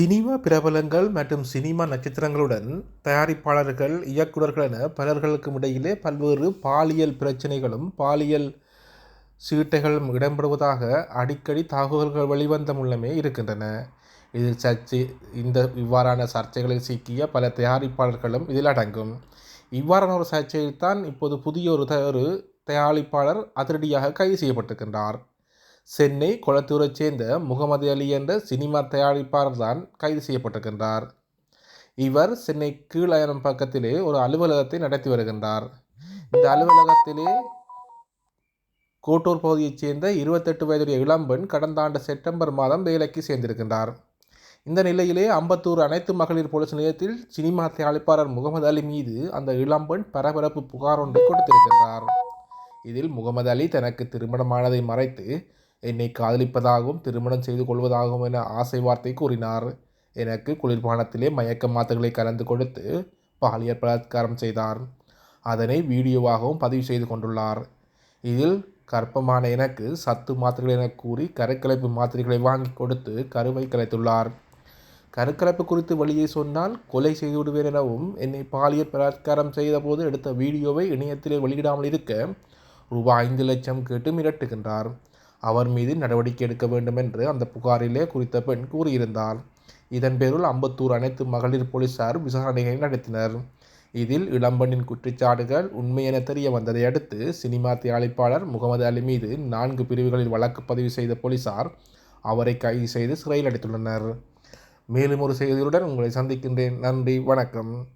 Cinema பிரபலங்கள் மற்றும் cinema நட்சத்திரங்களுடன் தயாரிப்பாளர்கள் இயக்குநர்கள் என பலர்களுக்கும் இடையிலே பல்வேறு பாலியல் பிரச்சனைகளும் பாலியல் சீட்டைகளும் இடம்பெறுவதாக அடிக்கடி தகவல்கள் வெளிவந்த முன்னமே இருக்கின்றன. இதில் சர்ச்சை இந்த இவ்வாறான சர்ச்சைகளில் சிக்கிய பல தயாரிப்பாளர்களும் இதில் அடங்கும். இவ்வாறான ஒரு சர்ச்சையில்தான் இப்போது புதிய ஒரு த- ஒரு தயாரிப்பாளர் அதிரடியாக கைது செய்யப்பட்டிருக்கின்றார். சென்னை கொளத்தூரைச் சேர்ந்த முகமது அலி என்ற சினிமா தயாரிப்பாளர் தான் கைது செய்யப்பட்டிருக்கின்றார். இவர் சென்னை கீழாயிரம் பக்கத்திலே ஒரு அலுவலகத்தை நடத்தி வருகின்றார். இந்த அலுவலகத்திலே கோட்டூர் பகுதியைச் சேர்ந்த இருபத்தெட்டு வயதுடைய இளம்பெண் கடந்த ஆண்டு செப்டம்பர் மாதம் வேலைக்கு சேர்ந்திருக்கின்றார். இந்த நிலையிலே அம்பத்தூர் அனைத்து மகளிர் போலீஸ் நிலையத்தில் சினிமா தயாரிப்பாளர் முகமது அலி மீது அந்த இளம்பெண் பரபரப்பு புகார் ஒன்று கொடுத்திருக்கின்றார். இதில் முகமது அலி தனக்கு திருமணமானதை மறைத்து என்னை காதலிப்பதாகவும் திருமணம் செய்து கொள்வதாகவும் என ஆசை வார்த்தை கூறினார். எனக்கு குளிர்பானத்திலே மயக்க மாத்திரைகளை கலந்து கொடுத்து பாலியல் பலாத்காரம் செய்தார். அதனை வீடியோவாகவும் பதிவு செய்து கொண்டுள்ளார். இதில் கற்பமான எனக்கு சத்து மாத்திரைகள் என கூறி கருக்கலைப்பு மாத்திரைகளை வாங்கி கொடுத்து கருவை கலைத்துள்ளார். கருக்கலைப்பு குறித்து வழியை சொன்னால் கொலை செய்து விடுவேன் எனவும் என்னை பாலியல் பலாத்காரம் செய்தபோது எடுத்த வீடியோவை இணையத்திலே வெளியிடாமல் இருக்க ரூபாய் ஐந்து லட்சம் கேட்டு மிரட்டுகின்றார். அவர் மீது நடவடிக்கை எடுக்க வேண்டும் என்று அந்த புகாரிலே குறித்த பெண் கூறியிருந்தார் இதன் பேரில் அம்பத்தூர் அனைத்து மகளிர் போலீசார் விசாரணைகளை நடத்தினர். இதில் இளம்பெண்ணின் குற்றச்சாட்டுகள் உண்மை என தெரிய வந்ததை அடுத்து சினிமா தயாரிப்பாளர் முகமது அலி மீது நான்கு பிரிவுகளில் வழக்கு பதிவு செய்த போலீசார் அவரை கைது செய்து சிறையில் அடைத்துள்ளனர். மேலும் ஒரு செய்தியுடன் உங்களை சந்திக்கின்றேன். நன்றி. வணக்கம்.